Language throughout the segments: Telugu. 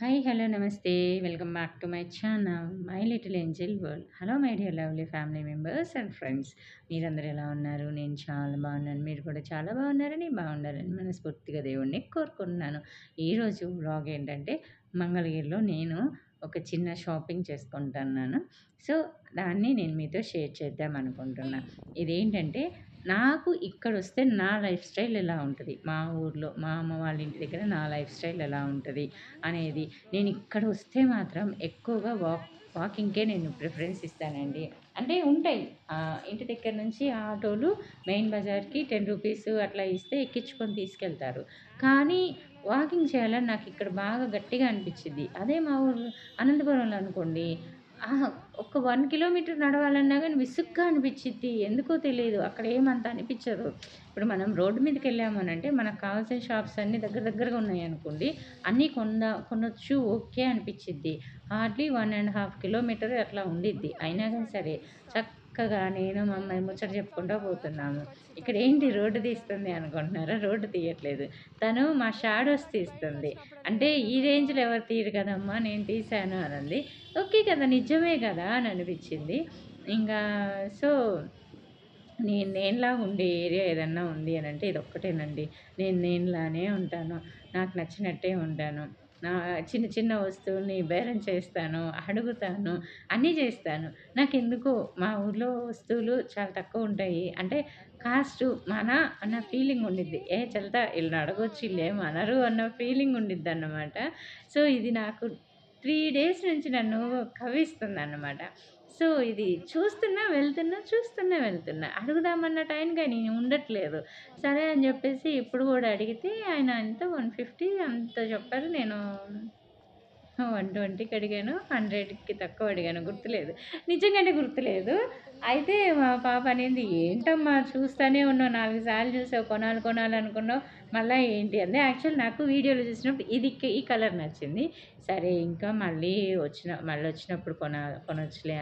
హాయ్ హలో నమస్తే welcome back to my channel my little angel world hello my dear lovely family members and friends మీరందరూ ఎలా ఉన్నారు? నేను చాలా బాగున్నాను. మీరు కూడా చాలా బాగున్నారని బాగుండాలని మనస్ఫూర్తిగా దేవుణ్ణి కోరుకుంటున్నాను. ఈరోజు వ్లాగ్ ఏంటంటే మంగళగిరిలో నేను ఒక చిన్న షాపింగ్ చేసుకుంటున్నాను. సో దాన్ని నేను మీతో షేర్ చేద్దాం అనుకుంటున్నా. ఇదేంటంటే నాకు ఇక్కడ వస్తే నా లైఫ్ స్టైల్ ఎలా ఉంటుంది? మా ఊర్లో మా అమ్మ వాళ్ళ ఇంటి దగ్గర నా లైఫ్ స్టైల్ ఎలా ఉంటుంది? అనేది నేను ఇక్కడ వస్తే మాత్రం ఎక్కువగా వాక్ వాకింగ్కే నేను ప్రిఫరెన్స్ ఇస్తానండి. అంటే ఉంటాయి. ఇంటి దగ్గర నుంచి ఆటోలు మెయిన్ బజార్కి టెన్ రూపీస్ అట్లా ఇస్తే ఎక్కించుకొని తీసుకెళ్తారు. కానీ వాకింగ్ చేయాలని నాకు ఇక్కడ బాగా గట్టిగా అనిపించింది అదే మా ఊరు అనంతపురంలో అనుకోండి ఒక వన్ కిలోమీటర్ నడవాలన్నా కానీ విసుగ్గా అనిపించిద్ది ఎందుకో తెలియదు అక్కడ ఏమంత అనిపించదు ఇప్పుడు మనం రోడ్డు మీదకి వెళ్ళాము అని అంటే మనకు కావాల్సిన షాప్స్ అన్నీ దగ్గర దగ్గరగా ఉన్నాయి అనుకోండి అన్నీ కొంద కొనొచ్చు ఓకే అనిపించింది hardly one and half kilometre అట్లా ఉండిద్ది. అయినా కానీ సరే చక్క చక్కగా నేను మా అమ్మాయి ముచ్చట చెప్పుకుంటూ పోతున్నాము. ఇక్కడ ఏంటి రోడ్డు తీస్తుంది అనుకుంటున్నారా? రోడ్డు తీయట్లేదు. తను మా షాడోస్ తీస్తుంది. అంటే ఈ రేంజ్లో ఎవరు తీయరు కదమ్మా? నేను తీశాను అనంది. ఓకే కదా నిజమే కదా అని అనిపించింది. ఇంకా సో నేను నేనులా ఉండే ఏరియా ఏదన్నా ఉంది అని అంటే ఇది ఒక్కటేనండి నేను నేనులానే ఉంటాను. నాకు నచ్చినట్టే ఉంటాను. చిన్న చిన్న వస్తువుల్ని బేరం చేస్తాను అడుగుతాను అన్నీ చేస్తాను. నాకు ఎందుకు మా ఊర్లో వస్తువులు చాలా తక్కువ ఉంటాయి. అంటే కాస్ట్ మన అన్న ఫీలింగ్ ఉండిద్ది. ఏ చల్తా వీళ్ళని అడగొచ్చు వీళ్ళు ఏమనరు అన్న ఫీలింగ్ ఉండిద్ది అన్నమాట సో ఇది నాకు త్రీ డేస్ నుంచి నన్ను కవ్విస్తుంది అన్నమాట సో ఇది చూస్తున్నా వెళ్తున్నా చూస్తున్నా వెళ్తున్నా. అడుగుదామన్న టైం నేను ఉండట్లేదు. సరే అని చెప్పేసి ఇప్పుడు కూడా అడిగితే ఆయన ఎంత వన్ ఫిఫ్టీ అంత చెప్పారు. నేను వన్ ట్వంటీకి అడిగాను హండ్రెడ్కి తక్కువ అడిగాను గుర్తులేదు. నిజంగానే గుర్తులేదు. అయితే మా పాప అనేది ఏంటమ్మా చూస్తూనే ఉన్నావు నాలుగు సార్లు చూసావు కొనాలి కొనాలి అనుకున్నావు మళ్ళీ ఏంటి? అంది. యాక్చువల్ నాకు వీడియోలో చూసినప్పుడు ఇది ఈ కలర్ నచ్చింది. సరే ఇంకా మళ్ళీ వచ్చిన మళ్ళీ వచ్చినప్పుడు కొన కొనొచ్చులే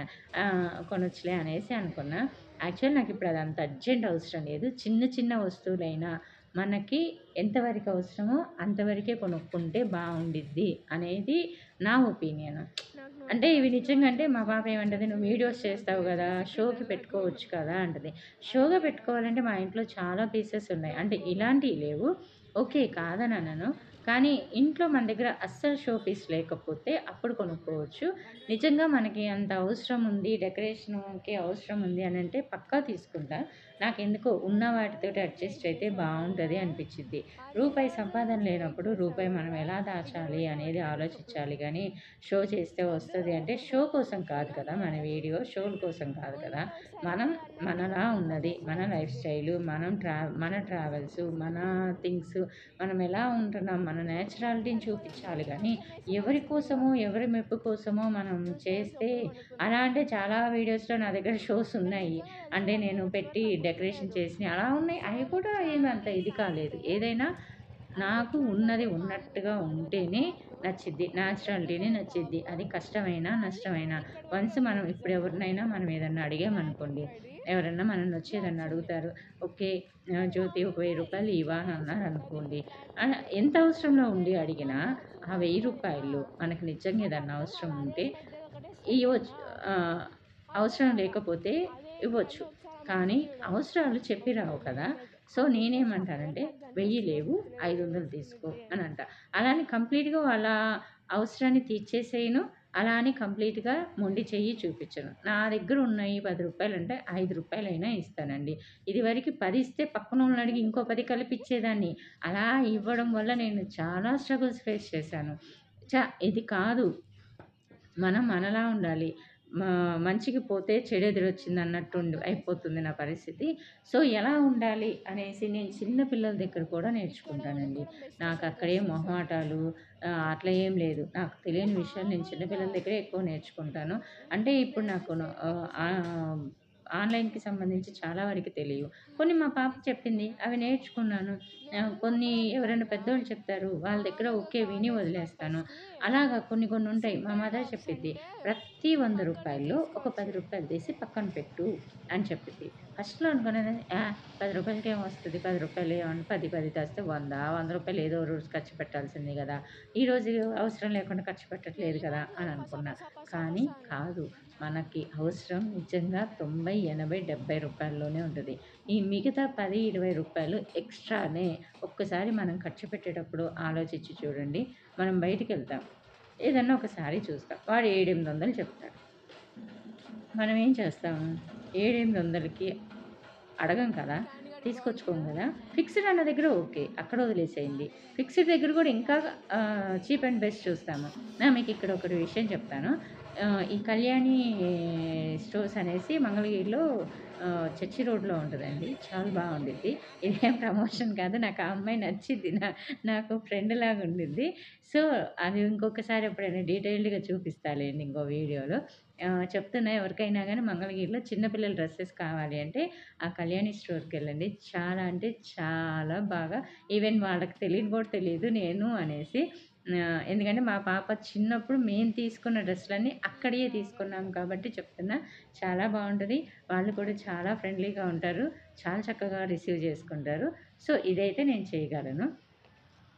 కొనొచ్చులే అనేసి అనుకున్నా. యాక్చువల్ నాకు ఇప్పుడు అది అంత అర్జెంట్ అవసరం లేదు. చిన్న చిన్న వస్తువులైనా మనకి ఎంతవరకు అవసరమో అంతవరకే కొనుక్కుంటే బాగుండిద్ది అనేది నా ఒపీనియన్. అంటే ఇవి నిజంగా అంటే మా పాప ఏమంటది నువ్వు వీడియోస్ చేస్తావు కదా షోకి పెట్టుకోవచ్చు కదా అంటది. షోగా పెట్టుకోవాలంటే మా ఇంట్లో చాలా పీసెస్ ఉన్నాయి. అంటే ఇలాంటివి లేవు. ఓకే కాదనను కానీ ఇంట్లో మన దగ్గర అస్సలు షో పీస్ లేకపోతే అప్పుడు కొనుక్కోవచ్చు. నిజంగా మనకి అంత అవసరం ఉంది డెకరేషన్కి అవసరం ఉంది అని అంటే పక్కా తీసుకుంటా. నాకు ఎందుకో ఉన్న వాటితో అడ్జస్ట్ అయితే బాగుంటుంది అనిపించింది రూపాయి సంపాదన లేనప్పుడు రూపాయి మనం ఎలా దాచాలి అనేది ఆలోచించాలి కానీ షో చేస్తే వస్తుంది అంటే షో కోసం కాదు కదా మన వీడియో షోల కోసం కాదు కదా. మనం మనలా ఉన్నది మన లైఫ్ స్టైలు మనం ట్రా మన ట్రావెల్స్ మన థింగ్స్ మనం ఎలా ఉంటున్నాం మన మన నేచురాలిటీని చూపించాలి కానీ ఎవరి కోసమో ఎవరి మెప్పు కోసమో మనం చేస్తే అలా అంటే చాలా వీడియోస్లో నా దగ్గర షోస్ ఉన్నాయి. అంటే నేను పెట్టి డెకరేషన్ చేసి అలా ఉన్నాయి. అవి కూడా ఏమంత ఇది కాలేదు. ఏదైనా నాకు ఉన్నది ఉన్నట్టుగా ఉంటేనే నచ్చిద్ది. న్యాచురాలిటీనే నచ్చిద్ది. అది కష్టమైనా నష్టమైనా. వన్స్ మనం ఇప్పుడు ఎవరినైనా మనం ఏదన్నా అడిగామనుకోండి ఎవరన్నా మనల్ని వచ్చి ఏదన్నా అడుగుతారు ఓకే జ్యోతి ఒక వెయ్యి రూపాయలు ఇవా అన్నారు అనుకోండి. ఎంత అవసరంలో ఉండి అడిగినా ఆ వెయ్యి రూపాయలు మనకు నిజంగా ఏదన్నా అవసరం ఉంటే ఇవ్వచ్చు. అవసరం లేకపోతే ఇవ్వచ్చు. కానీ అవసరాలు చెప్పి రావు కదా. సో నేనేమంటానంటే వెయ్యి లేవు ఐదు వందలు తీసుకో అని అంట. అలానే కంప్లీట్గా వాళ్ళ అవసరాన్ని తీర్చేసేయను. అలా అని కంప్లీట్గా మొండి చెయ్యి చూపించను. నా దగ్గర ఉన్నాయి పది రూపాయలు అంటే ఐదు రూపాయలైనా ఇస్తానండి. ఇది వరకు పది ఇస్తే పక్కన వాళ్ళని అడిగి ఇంకో పది కలిపిచ్చేదాన్ని. అలా ఇవ్వడం వల్ల నేను చాలా స్ట్రగుల్స్ ఫేస్ చేశాను. చా ఇది కాదు. మనం మనలా ఉండాలి. మంచికి పోతే చెడు ఎదురొచ్చింది అన్నట్టు అయిపోతుంది నా పరిస్థితి. సో ఎలా ఉండాలి అనేసి నేను చిన్న పిల్లల దగ్గర కూడా నేర్చుకుంటానండి. నాకు అక్కడే మొహమాటాలు అట్లా ఏం లేదు. నాకు తెలియని విషయాలు నేను చిన్నపిల్లల దగ్గరే ఎక్కువ నేర్చుకుంటాను. అంటే ఇప్పుడు నాకు ఆన్లైన్కి సంబంధించి చాలా వరకు తెలియవు. కొన్ని మా పాప చెప్పింది అవి నేర్చుకున్నాను. కొన్ని ఎవరైనా పెద్దోళ్ళు చెప్తారు వాళ్ళ దగ్గర ఓకే విని వదిలేస్తాను. అలాగా కొన్ని కొన్ని ఉంటాయి. మా మదర్ చెప్పింది ప్రతి వంద రూపాయల్లో ఒక పది రూపాయలు తీసి పక్కన పెట్టు అని చెప్పింది ఫస్ట్లో అనుకునేది పది రూపాయలకి ఏం వస్తుంది? పది రూపాయలు ఏమన్నా పది పది తెస్తే వంద వంద రూపాయలు ఏదో రోజు ఖర్చు పెట్టాల్సింది కదా. ఈ రోజు అవసరం లేకుండా ఖర్చు పెట్టట్లేదు కదా అని అనుకున్నా. కానీ కాదు మనకి అవసరం నిజంగా తొంభై ఎనభై డెబ్బై రూపాయల్లోనే ఉంటుంది. ఈ మిగతా పది ఇరవై రూపాయలు ఎక్స్ట్రానే ఒక్కసారి మనం ఖర్చు పెట్టేటప్పుడు ఆలోచించి చూడండి. మనం బయటికి వెళ్తాం. ఏదన్నా ఒకసారి చూస్తాం. వాడు ఏడెనిమిది వందలు చెప్తాడు. మనం ఏం చేస్తాం? ఏడెనిమిది వందలకి అడగం కదా? తీసుకొచ్చుకోం కదా? ఫిక్స్డ్ అన్న దగ్గర ఓకే. అక్కడ వదిలేసేయండి. ఫిక్స్డ్ దగ్గర కూడా ఇంకా చీప్ అండ్ బెస్ట్ చూస్తాము. నా మీకు ఇక్కడ ఒకటి విషయం చెప్తాను. ఈ కళ్యాణి స్టోర్స్ అనేసి మంగళగిరిలో చర్చి రోడ్లో ఉంటుందండి. చాలా బాగుండిద్ది. ఇదేం ప్రమోషన్ కాదు. నాకు ఆ అమ్మాయి నచ్చింది. నా నాకు ఫ్రెండ్ లాగా ఉండిద్ది. సో అది ఇంకొకసారి ఎప్పుడైనా డీటెయిల్డ్గా చూపిస్తాలేండి ఇంకో వీడియోలో. చెప్తున్నా ఎవరికైనా కానీ మంగళగిరిలో చిన్నపిల్లల డ్రెస్సెస్ కావాలి అంటే ఆ కళ్యాణి స్టోర్కి వెళ్ళండి. చాలా అంటే చాలా బాగా. ఈవెన్ వాళ్ళకి తెలియని కూడా తెలియదు నేను అనేసి. ఎందుకంటే మా పాప చిన్నప్పుడు మేము తీసుకున్న డ్రెస్సులన్నీ అక్కడే తీసుకున్నాం కాబట్టి చెప్తున్నా. చాలా బాగుంటుంది. వాళ్ళు కూడా చాలా ఫ్రెండ్లీగా ఉంటారు. చాలా చక్కగా రిసీవ్ చేసుకుంటారు. సో ఇదైతే నేను చేయగలను.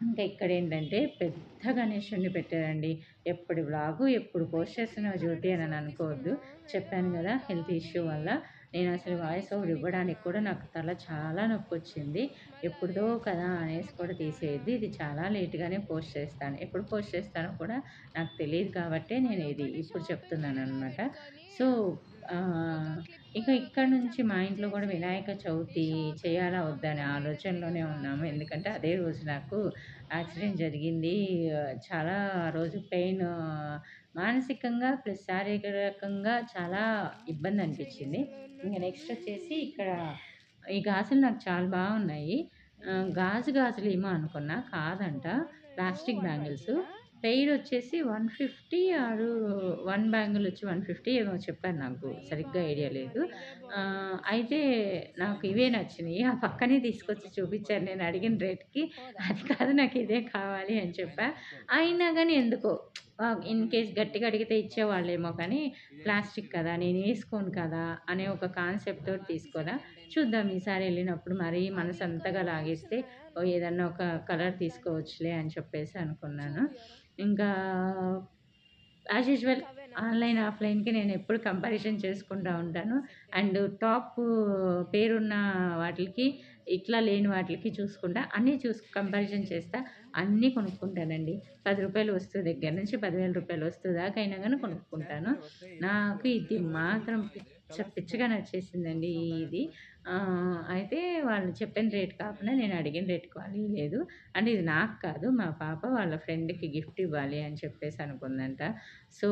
ఇంకా ఇక్కడ ఏంటంటే పెద్ద గణేషుడిని పెట్టారండి. ఎప్పుడు వ్లాగు ఎప్పుడు పోస్ట్ చేస్తున్నావు జ్యోతి అని అనుకోవద్దు. చెప్పాను కదా హెల్త్ ఇష్యూ వల్ల. నేను అసలు వాయిస్ ఓవర్ ఇవ్వడానికి కూడా నాకు తల చాలా నొప్పి వచ్చింది ఎప్పుడుదో కదా అనేసి కూడా తీసేది ఇది చాలా లేట్గానే పోస్ట్ చేస్తాను. ఎప్పుడు పోస్ట్ చేస్తానో కూడా నాకు తెలియదు కాబట్టే నేను ఇది ఇప్పుడు చెప్తున్నాను అనమాట సో ఇక ఇక్కడ నుంచి మా ఇంట్లో కూడా వినాయక చవితి చేయాలా వద్దనే ఆలోచనలోనే ఉన్నాము. ఎందుకంటే అదే రోజు నాకు యాక్సిడెంట్ జరిగింది. చాలా రోజు పెయిన్ మానసికంగా ప్లస్ శారీరకంగా చాలా ఇబ్బంది అనిపించింది. ఇంకా నెక్స్ట్ వచ్చేసి ఇక్కడ ఈ గాజులు నాకు చాలా బాగున్నాయి. గాజు గాజులు ఏమో అనుకున్నా కాదంట. Plastic bangles. పెయిడ్ వచ్చేసి వన్ ఫిఫ్టీ ఆరు వన్ బ్యాంగిల్ వచ్చి వన్ ఫిఫ్టీ ఏమో చెప్పారు నాకు. సరిగ్గా ఐడియా లేదు. అయితే నాకు ఇవే నచ్చినాయి. ఆ పక్కనే తీసుకొచ్చి చూపించారు. నేను అడిగిన రేట్కి అది కాదు నాకు ఇదే కావాలి అని చెప్పా. అయినా కానీ ఎందుకో ఇన్ కేస్ గట్టిగా అడిగితే ఇచ్చేవాళ్ళేమో కానీ ప్లాస్టిక్ కదా నేను వేసుకోను కదా అనే ఒక కాన్సెప్ట్ తోటి తీసుకోరా చూద్దాం. ఈసారి వెళ్ళినప్పుడు మరి మనసు అంతగా లాగేస్తే ఓ ఏదన్నా ఒక కలర్ తీసుకోవచ్చులే అని చెప్పేసి అనుకున్నాను. ఇంకా యాజ్ యూజువల్ ఆన్లైన్ ఆఫ్లైన్కి నేను ఎప్పుడు కంపారిజన్ చేసుకుంటూ ఉంటాను. అండ్ టాప్ పేరున్న వాటికి ఇట్లా లేని వాటికి చూసుకుంటా. అన్నీ చూసి కంపారిజన్ చేస్తా. అన్నీ కొనుక్కుంటానండి. పది రూపాయలు వస్తువు దగ్గర నుంచి పదివేల రూపాయలు వస్తువు దాకా అయినా కానీ కొనుక్కుంటాను. నాకు ఇది మాత్రం పిచ్చ పిచ్చగా నచ్చేసిందండి ఇది. అయితే వాళ్ళు చెప్పిన రేట్ కాకుండా నేను అడిగిన రేట్ క్వాలి లేదు. అంటే ఇది నాకు కాదు మా పాప వాళ్ళ ఫ్రెండ్కి గిఫ్ట్ ఇవ్వాలి అని చెప్పేసి అనుకుందంట. సో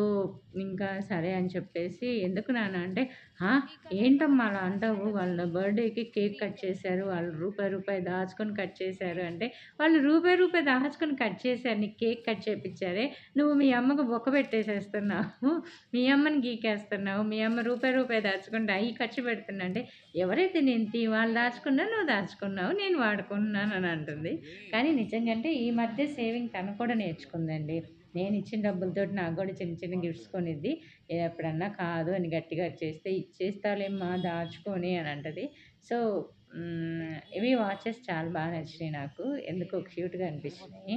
ఇంకా సరే అని చెప్పేసి ఎందుకు నాన్న అంటే "ఆ, ఏంటమ్మా అలా అంటావు? వాళ్ళ బర్త్డేకి కేక్ కట్ చేశారు వాళ్ళు రూపాయి రూపాయి దాచుకొని కట్ చేశారు అంటే వాళ్ళు రూపాయి రూపాయి దాచుకొని కట్ చేశారు నీకు కేక్ కట్ చేపించారే నువ్వు మీ అమ్మకు బొక్క పెట్టేసేస్తున్నావు మీ అమ్మని గీకేస్తున్నావు మీ అమ్మ రూపాయి రూపాయి దాచుకుంటే అవి ఖర్చు పెడుతున్నా అంటే ఎవరైతే నేను తీ వాళ్ళు దాచుకున్నా నువ్వు దాచుకున్నావు నేను వాడుకున్నాను అని అంటుంది. కానీ నిజంగా అంటే ఈ మధ్య సేవింగ్ తను కూడా నేర్చుకుందండి. నేను ఇచ్చిన డబ్బులతో నాకు కూడా చిన్న చిన్న గిఫ్ట్స్ కొనిద్ది. "ఏ ఎప్పుడన్నా కాదు అని గట్టిగా చేస్తే ఇచ్చేస్తాలేమ్మా దాచుకొని అని అంటది. సో ఇవి వాచెస్ చాలా బాగా నచ్చినాయి నాకు. ఎందుకో క్యూట్గా అనిపించినాయి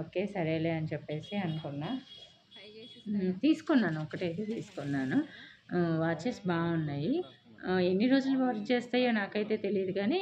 ఓకే సరేలే అని చెప్పేసి అనుకున్నా. తీసుకున్నాను. ఒకటైతే తీసుకున్నాను. వాచెస్ బాగున్నాయి. ఎన్ని రోజులు వర్క్ చేస్తాయో నాకైతే తెలియదు కానీ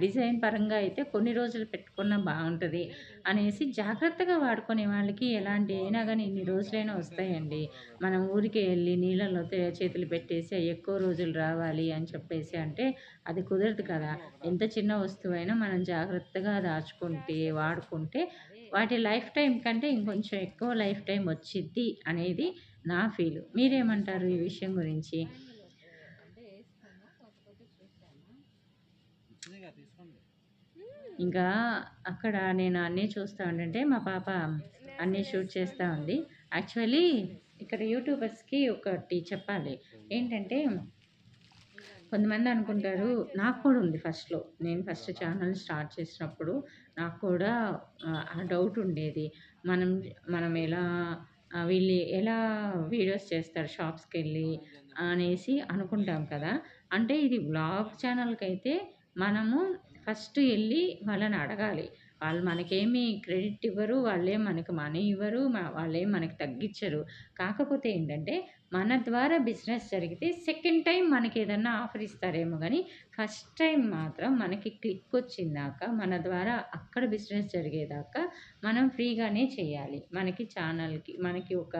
డిజైన్ పరంగా అయితే కొన్ని రోజులు పెట్టుకున్నా బాగుంటుంది అనేసి జాగ్రత్తగా వాడుకునే వాళ్ళకి ఎలాంటి అయినా కానీ ఇన్ని రోజులైనా వస్తాయండి. మనం ఊరికే వెళ్ళి నీళ్ళలో చేతులు పెట్టేసి ఎక్కువ రోజులు రావాలి అని చెప్పేసి అంటే అది కుదరదు కదా. ఎంత చిన్న వస్తువైనా మనం జాగ్రత్తగా దాచుకుంటే వాడుకుంటే వాటి లైఫ్ టైం కంటే ఇంకొంచెం ఎక్కువ లైఫ్ టైం వచ్చిద్ది అనేది నా ఫీల్. మీరేమంటారు ఈ విషయం గురించి? ఇంకా అక్కడ నేను అన్నీ చూస్తూ ఉండంటే మా పాప అన్నీ షూట్ చేస్తూ ఉంది. యాక్చువల్లీ ఇక్కడ యూట్యూబర్స్కి ఒకటి చెప్పాలి. ఏంటంటే కొంతమంది అనుకుంటారు నాకు కూడా ఉంది ఫస్ట్లో. నేను ఫస్ట్ ఛానల్ స్టార్ట్ చేసినప్పుడు నాకు కూడా ఆ డౌట్ ఉండేది. మనం మనం ఎలా వీళ్ళు ఎలా వీడియోస్ చేస్తారు షాప్స్కి వెళ్ళి అనేసి అనుకుంటాం కదా. అంటే ఇది బ్లాగ్ ఛానల్కి అయితే మనము ఫస్ట్ వెళ్ళి వాళ్ళని అడగాలి. వాళ్ళు మనకేమి క్రెడిట్ ఇవ్వరు వాళ్ళేం మనకి మనీ ఇవ్వరు వాళ్ళేం మనకి తగ్గించరు. కాకపోతే ఏంటంటే మన ద్వారా బిజినెస్ జరిగితే సెకండ్ టైం మనకి ఏదన్నా ఆఫర్ ఇస్తారేమో కానీ ఫస్ట్ టైం మాత్రం మనకి క్లిక్ వచ్చిందాక మన ద్వారా అక్కడ బిజినెస్ జరిగేదాకా మనం ఫ్రీగానే చేయాలి. మనకి ఛానల్కి మనకి ఒక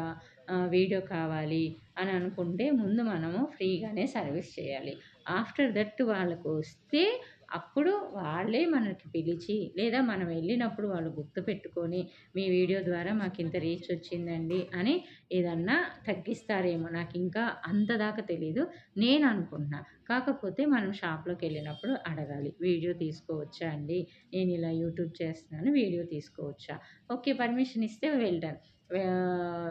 వీడియో కావాలి అని అనుకుంటే ముందు మనము ఫ్రీగానే సర్వీస్ చేయాలి. ఆఫ్టర్ దట్ వాళ్ళకు వస్తే అప్పుడు వాళ్ళే మనకి పిలిచి లేదా మనం వెళ్ళినప్పుడు వాళ్ళు గుర్తుపెట్టుకొని మీ వీడియో ద్వారా మాకు ఇంత రీచ్ వచ్చిందండి అని ఏదన్నా తగ్గిస్తారేమో. నాకు ఇంకా అంత దాకా తెలీదు. నేను అనుకుంటున్నా. కాకపోతే మనం షాప్లోకి వెళ్ళినప్పుడు అడగాలి. వీడియో తీసుకోవచ్చా అండి? నేను ఇలా యూట్యూబ్ చేస్తున్నాను. వీడియో తీసుకోవచ్చా? ఓకే పర్మిషన్ ఇస్తే వెళ్ళాను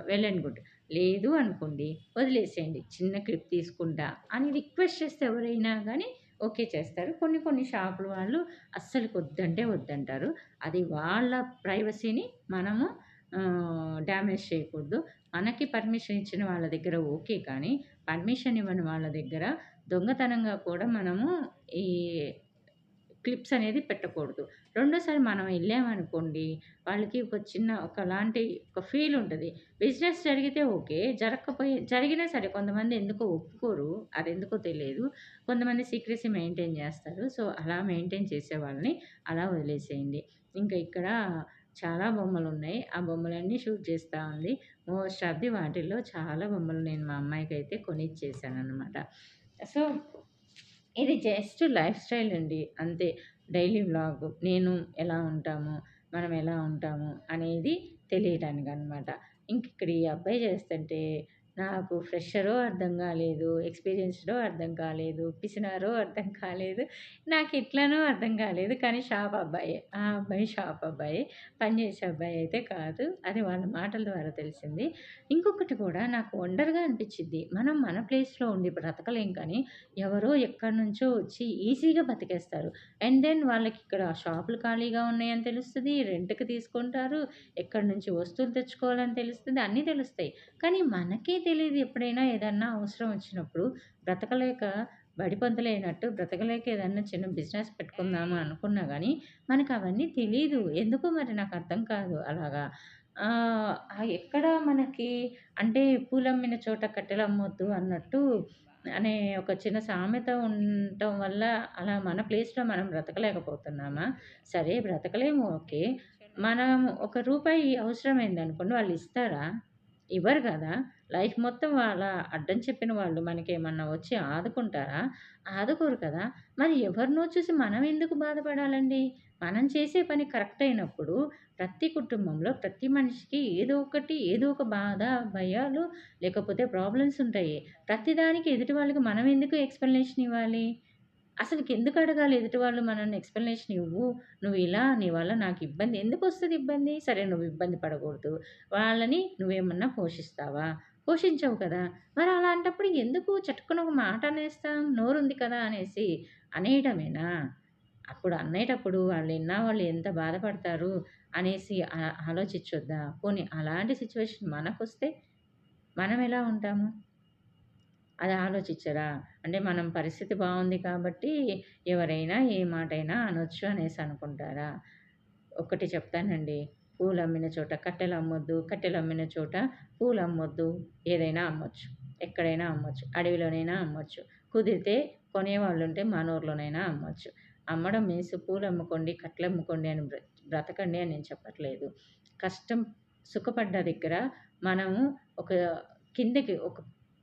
వెల్ గుడ్. లేదు అనుకోండి వదిలేసేయండి. చిన్న క్లిప్ తీసుకుంటా అని రిక్వెస్ట్ చేస్తే ఎవరైనా కానీ ఓకే చేస్తారు. కొన్ని కొన్ని షాపుల వాళ్ళు అస్సలు వద్దంటే వద్దంటారు. అది వాళ్ళ ప్రైవసీని మనము డ్యామేజ్ చేయకూడదు. మనకి పర్మిషన్ ఇచ్చిన వాళ్ళ దగ్గర ఓకే కానీ పర్మిషన్ ఇవ్వని వాళ్ళ దగ్గర దొంగతనంగా కూడా మనము ఈ క్లిప్స్ అనేది పెట్టకూడదు. రెండోసారి మనం వెళ్ళామనుకోండి వాళ్ళకి ఒక చిన్న ఒకలాంటి ఒక ఫీల్ ఉంటుంది. బిజినెస్ జరిగితే ఓకే జరగకపోయే జరిగినా సరే కొంతమంది ఎందుకో ఒప్పుకోరు అది ఎందుకో తెలియదు. కొంతమంది సీక్రెసీ మెయింటైన్ చేస్తారు. సో అలా మెయింటైన్ చేసే వాళ్ళని అలా వదిలేసేయండి. ఇంకా ఇక్కడ చాలా బొమ్మలు ఉన్నాయి. ఆ బొమ్మలన్నీ షూట్ చేస్తూ ఉంది. మోస్ట్ ఆఫ్ ది వాటిల్లో చాలా బొమ్మలు నేను మా అమ్మాయికి అయితే కొనిచ్చేసాను అనమాట సో ఇది జస్ట్ లైఫ్ స్టైల్ అండి. అంతే. Daily vlog. నేను ఎలా ఉంటాము? మనం ఎలా ఉంటాము? అనేది తెలియటానికి అనమాట ఇంక ఇక్కడ ఈ అబ్బాయి చేస్తుంటే నాకు ఫ్రెషరో అర్థం కాలేదు ఎక్స్పీరియన్స్డో అర్థం కాలేదు పిసినారో అర్థం కాలేదు నాకు ఇట్లనో అర్థం కాలేదు కానీ షాప్ అబ్బాయి. ఆ అబ్బాయి షాప్ అబ్బాయి పనిచేసే అబ్బాయి అయితే కాదు. అది వాళ్ళ మాటల ద్వారా తెలిసింది. ఇంకొకటి కూడా నాకు వండర్గా అనిపించింది. మనం మన ప్లేస్లో ఉండి బ్రతకలేం కానీ ఎవరో ఎక్కడి నుంచో వచ్చి ఈజీగా బతికేస్తారు. అండ్ దెన్ వాళ్ళకి ఇక్కడ షాపులు ఖాళీగా ఉన్నాయని తెలుస్తుంది రెంట్కి తీసుకుంటారు ఎక్కడి నుంచి వస్తువులు తెచ్చుకోవాలని తెలుస్తుంది అన్నీ తెలుస్తాయి. కానీ మనకి తెలియదు ఎప్పుడైనా ఏదన్నా అవసరం వచ్చినప్పుడు బ్రతకలేక బడిపంతులైనట్టు బ్రతకలేక ఏదన్నా చిన్న బిజినెస్ పెట్టుకుందామా అనుకున్నా కానీ మనకు అవన్నీ తెలియదు ఎందుకో మరి నాకు అర్థం కాదు అలాగా? ఎక్కడ మనకి అంటే పూలమ్మిన చోట కట్టెలు అమ్మొద్దు అన్నట్టు అనే ఒక చిన్న సామెత ఉండటం వల్ల అలా మన ప్లేస్లో మనం బ్రతకలేకపోతున్నామా? సరే బ్రతకలేము ఓకే. మనం ఒక రూపాయి అవసరమైంది అనుకోండి వాళ్ళు ఇస్తారా? ఇవ్వరు కదా? లైఫ్ మొత్తం వాళ్ళ అడ్డం చెప్పిన వాళ్ళు మనకేమన్నా వచ్చి ఆదుకుంటారా? ఆదుకోరు కదా! మరి ఎవరినో చూసి మనం ఎందుకు బాధపడాలండి? మనం చేసే పని కరెక్ట్ అయినప్పుడు ప్రతి కుటుంబంలో ప్రతి మనిషికి ఏదో ఒకటి ఏదో ఒక బాధ భయాలు లేకపోతే ప్రాబ్లమ్స్ ఉంటాయి. ప్రతిదానికి ఎదుటి వాళ్ళకి మనం ఎందుకు ఎక్స్ప్లెనేషన్ ఇవ్వాలి? అసలు ఎందుకు అడగాలి ఎదుటి వాళ్ళు మనల్ని ఎక్స్ప్లెనేషన్ ఇవ్వు. నువ్వు ఇలా నీ వల్ల నాకు ఇబ్బంది. ఎందుకు వస్తుంది ఇబ్బంది? సరే నువ్వు ఇబ్బంది పడకూడదు. వాళ్ళని నువ్వేమన్నా పోషిస్తావా? పోషించవు కదా. మరి అలాంటప్పుడు ఎందుకు చట్టుకుని ఒక మాట అనేస్తాం? నోరుంది కదా అనేసి అనేయటమేనా అప్పుడు అనేటప్పుడు వాళ్ళు విన్నా వాళ్ళు ఎంత బాధపడతారు అనేసి ఆలోచించొద్దా? పోనీ అలాంటి సిచ్యువేషన్ మనకు వస్తే మనం ఎలా ఉంటాము? అది ఆలోచించరా? అంటే మనం పరిస్థితి బాగుంది కాబట్టి ఎవరైనా ఏ మాటైనా అనొచ్చు అనేసి అనుకుంటారా? ఒకటి చెప్తానండి. పూలు అమ్మిన చోట కట్టెలు అమ్మొద్దు కట్టెలు అమ్మిన చోట పూలు అమ్మొద్దు ఏదైనా అమ్మొచ్చు ఎక్కడైనా అమ్మొచ్చు అడవిలోనైనా అమ్మొచ్చు కుదిరితే కొనేవాళ్ళు ఉంటే మనూరులోనైనా అమ్మొచ్చు. అమ్మడం మీన్స్ పూలు అమ్ముకోండి కట్టెలు అమ్ముకోండి అని బ్రతకండి అని నేను చెప్పట్లేదు. కష్టం సుఖపడ్డ దగ్గర మనము ఒక కిందకి ఒక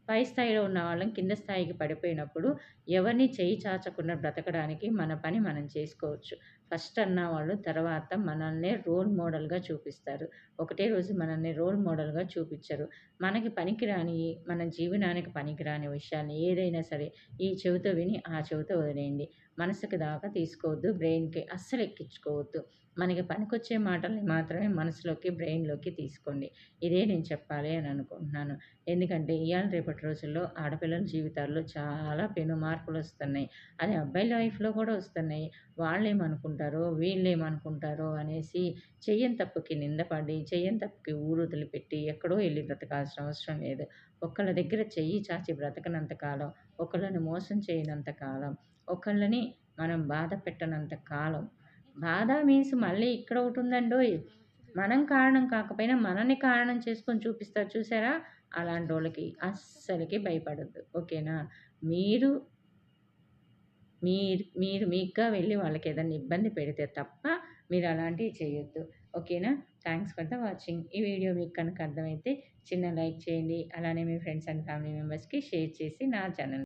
పై స్థాయిలో ఉన్న వాళ్ళం కింద స్థాయికి పడిపోయినప్పుడు ఎవరిని చేయి చాచకుండా బ్రతకడానికి మన పని మనం చేసుకోవచ్చు. ఫస్ట్ అన్న వాళ్ళు తర్వాత మనల్ని రోల్ మోడల్గా చూపిస్తారు. ఒకటే రోజు మనల్ని రోల్ మోడల్గా చూపించరు. మనకి పనికిరాని మన జీవనానికి పనికిరాని విషయాన్ని ఏదైనా సరే ఈ చెవితో విని ఆ చెవితో వదిలేయండి. మనసుకి దాకా తీసుకోవద్దు బ్రెయిన్కి అస్సలు ఎక్కించుకోవద్దు. మనకి పనికొచ్చే మాటల్ని మాత్రమే మనసులోకి బ్రెయిన్లోకి తీసుకోండి. ఇదే నేను చెప్పాలి అని అనుకుంటున్నాను. ఎందుకంటే ఇవాళ రేపటి రోజుల్లో ఆడపిల్లల జీవితాల్లో చాలా పెను మార్పులు వస్తున్నాయి. అది అబ్బాయిల లైఫ్లో కూడా వస్తున్నాయి. వాళ్ళు ఏమనుకుంటారో వీళ్ళు ఏమనుకుంటారో అనేసి చెయ్యని తప్పుకి నిందపడి చెయ్యని తప్పుకి ఊరు వదిలిపెట్టి ఎక్కడో వెళ్ళి బ్రతకాల్సిన అవసరం లేదు. ఒకళ్ళ దగ్గర చెయ్యి చాచి బ్రతకనంత కాలం ఒకళ్ళని మోసం చేయనంత కాలం ఒకళ్ళని మనం బాధ పెట్టనంత కాలం. బాధ మీన్స్ మళ్ళీ ఇక్కడ ఒకటి ఉందండోయ్ మనం కారణం కాకపోయినా మనని కారణం చేసుకొని చూపిస్తారు. చూసారా? అలాంటి వాళ్ళకి అస్సలకి భయపడద్దు. ఓకేనా? మీరు మీరు మీరు మీకుగా వెళ్ళి వాళ్ళకి ఏదైనా ఇబ్బంది పెడితే తప్ప మీరు అలాంటివి చేయొద్దు. ఓకేనా? Thanks for the watching. ఈ వీడియో మీకు కనుక అర్థమైతే చిన్న లైక్ చేయండి. అలానే మీ ఫ్రెండ్స్ అండ్ ఫ్యామిలీ మెంబర్స్కి షేర్ చేసి నా ఛానల్